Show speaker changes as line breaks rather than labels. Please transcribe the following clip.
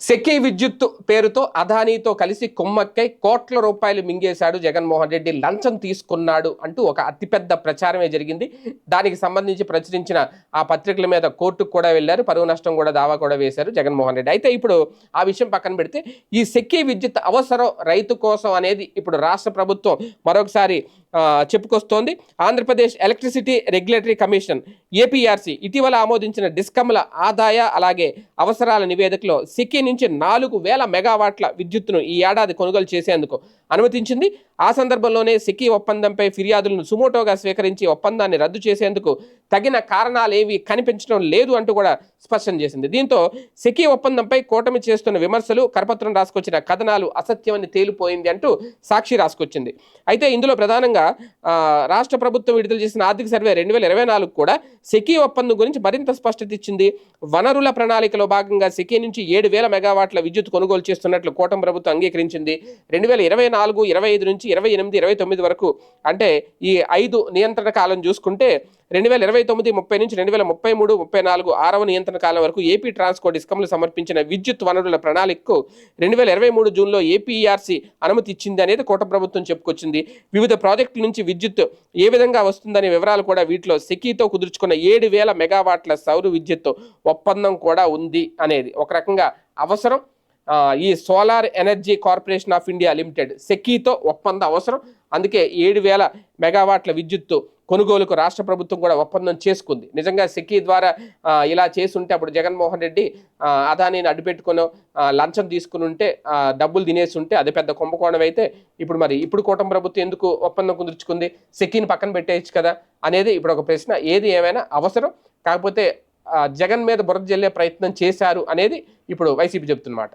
SECI విద్యుత్ పేరుతో అదానీతో కలిసి కుమ్మక్కై కోట్ల రూపాయలు మింగేశాడు జగన్మోహన్ రెడ్డి. లంచం తీసుకున్నాడు అంటూ ఒక అతిపెద్ద ప్రచారమే జరిగింది. దానికి సంబంధించి ప్రచురించిన ఆ పత్రికల మీద కోర్టుకు కూడా వెళ్ళారు. పరువు నష్టం కూడా దావా కూడా వేశారు జగన్మోహన్ రెడ్డి. అయితే ఇప్పుడు ఆ విషయం పక్కన పెడితే ఈ సెకీ విద్యుత్ అవసరం రైతు కోసం అనేది ఇప్పుడు రాష్ట్ర ప్రభుత్వం మరొకసారి చెప్పుకొస్తోంది. Andhra Pradesh electricity regulatory commission APRC ఇటీవల ఆమోదించిన డిస్కమ్ల ఆదాయ అలాగే అవసరాల నివేదికలో సిక్కి నుంచి నాలుగు వేల మెగావాట్ల విద్యుత్తును ఈ ఏడాది కొనుగోలు చేసేందుకు అనుమతించింది. ఆ సందర్భంలోనే సిక్కి ఒప్పందంపై ఫిర్యాదులను సుమోటోగా స్వీకరించి ఒప్పందాన్ని రద్దు చేసేందుకు తగిన కారణాలేవి కనిపించడం లేదు అంటూ కూడా స్పష్టం చేసింది. దీంతో సెకీ ఒప్పందంపై కూటమి చేస్తున్న విమర్శలు కరపత్రం రాసుకొచ్చిన కథనాలు అసత్యమని తేలిపోయింది అంటూ సాక్షి రాసుకొచ్చింది. అయితే ఇందులో ప్రధానంగా రాష్ట్ర ప్రభుత్వం విడుదల చేసిన ఆర్థిక సర్వే రెండు వేల ఇరవై నాలుగు కూడా సెకీ ఒప్పందం గురించి మరింత స్పష్టత ఇచ్చింది. వనరుల ప్రణాళికలో భాగంగా సెకీ నుంచి ఏడు వేల మెగావాట్ల విద్యుత్ కొనుగోలు చేస్తున్నట్లు కూటమి ప్రభుత్వం అంగీకరించింది. రెండు వేల ఇరవై నాలుగు ఇరవై ఐదు నుంచి ఇరవై ఎనిమిది ఇరవై తొమ్మిది వరకు అంటే ఈ ఐదు నియంత్రణ కాలం చూసుకుంటే రెండు వేల ఇరవై తొమ్మిది ముప్పై నుంచి రెండు వేల ముప్పై మూడు ముప్పై నాలుగు ఆరవ నియంత్రణ కాలం వరకు ఏపీ ట్రాన్స్కో డిస్కమ్లు సమర్పించిన విద్యుత్ వనరుల ప్రణాళికకు రెండు వేల ఇరవై మూడు జూన్లో ఏపీఆర్సీ అనుమతి ఇచ్చింది అనేది కోట ప్రభుత్వం చెప్పుకొచ్చింది. వివిధ ప్రాజెక్టుల నుంచి విద్యుత్ ఏ విధంగా వస్తుందనే వివరాలు కూడా వీటిలో సెకీతో కుదుర్చుకున్న ఏడు వేల మెగావాట్ల సౌర విద్యుత్ ఒప్పందం కూడా ఉంది అనేది. ఒక రకంగా అవసరం ఈ solar energy corporation of India limited సెకీతో ఒప్పందం అవసరం. అందుకే ఏడు వేల మెగావాట్ల విద్యుత్తు కొనుగోలుకు రాష్ట్ర ప్రభుత్వం కూడా ఒప్పందం చేసుకుంది. నిజంగా సెకీ ద్వారా ఇలా చేసుంటే అప్పుడు జగన్మోహన్ రెడ్డి అదానీని అడ్డుపెట్టుకుని లంచం తీసుకుని ఉంటే డబ్బులు తినేసి ఉంటే అది పెద్ద కుంభకోణం అయితే ఇప్పుడు మరి ఇప్పుడు కూటమి ప్రభుత్వం ఎందుకు ఒప్పందం కుదుర్చుకుంది? సెకీని పక్కన పెట్టేయచ్చు కదా అనేది ఇప్పుడు ఒక ప్రశ్న. ఏది ఏమైనా అవసరం. కాకపోతే జగన్ మీద బురద జల్లే ప్రయత్నం చేశారు అనేది ఇప్పుడు వైసీపీ చెప్తున్నమాట